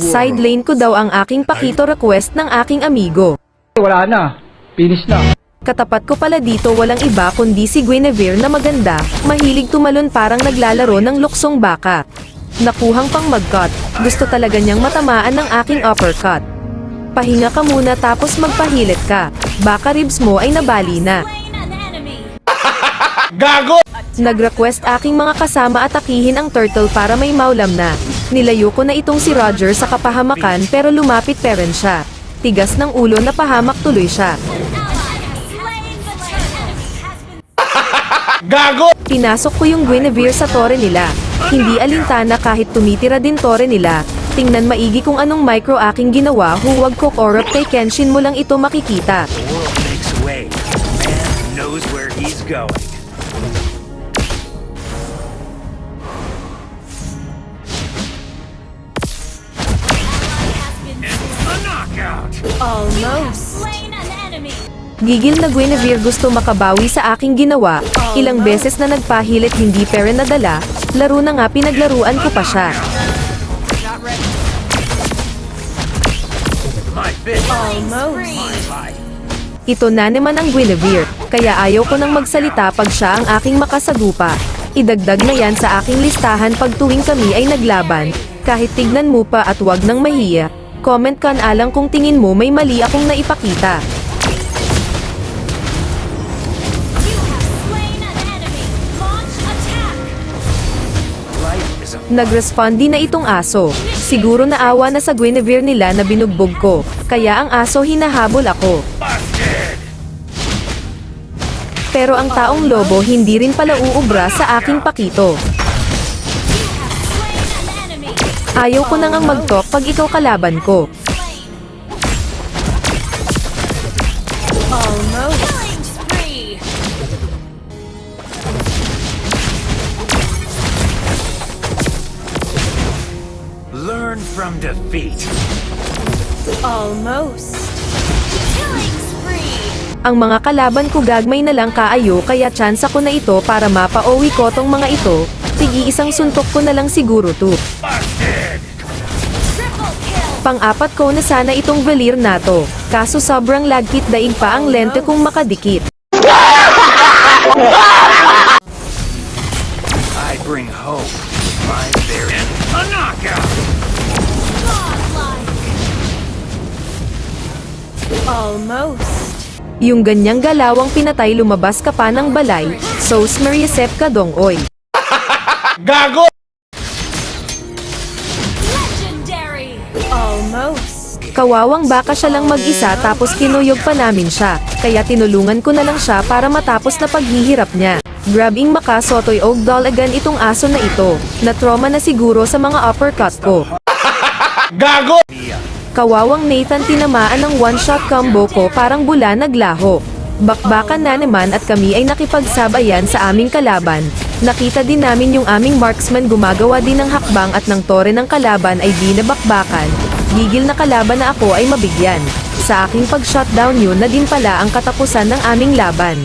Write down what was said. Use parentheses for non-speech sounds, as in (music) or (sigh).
Side lane ko daw ang aking pakito request ng aking amigo. Wala na. Finish na. Katapat ko pala dito walang iba kundi si Guinevere na maganda, mahilig tumalon parang naglalaro ng luksong baka. Nakuhang pang mag-cut, gusto talaga niyang matamaan ng aking uppercut. Pahinga ka muna tapos magpahilit ka, baka ribs mo ay nabali na. Nag-request aking mga kasama atakihin ang turtle para may maulam na. Nilayo ko na itong si Roger sa kapahamakan pero lumapit pa rin siya. Tigas ng ulo na pahamak tuloy siya. (laughs) Pinasok ko yung Guinevere sa tore nila. Hindi alintana kahit tumitira din tore nila. Tingnan maigi kung anong micro aking ginawa huwag ko korot kay Kenshin mo lang ito makikita. The world makes way. Man knows where he's going. Gigil na Guinevere gusto makabawi sa aking ginawa, ilang beses na nagpahilit hindi pa rin nadala, laro na nga pinaglaruan ko pa siya. Ito na naman ang Guinevere, kaya ayaw ko nang magsalita pag siya ang aking makasagupa. Idagdag na yan sa aking listahan pag tuwing kami ay naglaban, kahit tignan mo pa at wag nang mahiya. Comment ka na alang kung tingin mo may mali akong naipakita. Nag-respond din na itong aso. Siguro naawa na sa Guinevere nila na binugbog ko, kaya ang aso hinahabol ako. Pero ang taong lobo hindi rin pala uubra sa aking pakito. Ayaw ko nang ang mag-talk pag ikaw kalaban ko. Learn from defeat. Ang mga kalaban ko gagmay na lang kaayo kaya chance ko na ito para mapauwi ko tong mga ito, tigi isang suntok ko na lang siguro to. Pang-apat ko na sana itong velir na to, kaso sobrang lagkit daig pa ang lente kung makadikit. I bring hope. My very a knockout! Yung ganyang galawang pinatay lumabas ka pa ng balay, so Smeriasep ka dong oy. Kawawang baka siya lang mag-isa tapos kinuyog pa namin siya, kaya tinulungan ko na lang siya para matapos na paghihirap niya. Grabbing makasotoy og dalagan itong aso na ito, na trauma na siguro sa mga uppercut ko. (laughs) Kawawang Nathan tinamaan ng one-shot combo ko parang bula naglaho. Bakbakan na naman at kami ay nakipagsabayan sa aming kalaban. Nakita din namin yung aming marksman gumagawa din ng hakbang at ng tore ng kalaban ay di nabakbakan. Gigil na kalaban na ako ay mabigyan. Sa aking pag-shutdown yun na din pala ang katapusan ng aming laban.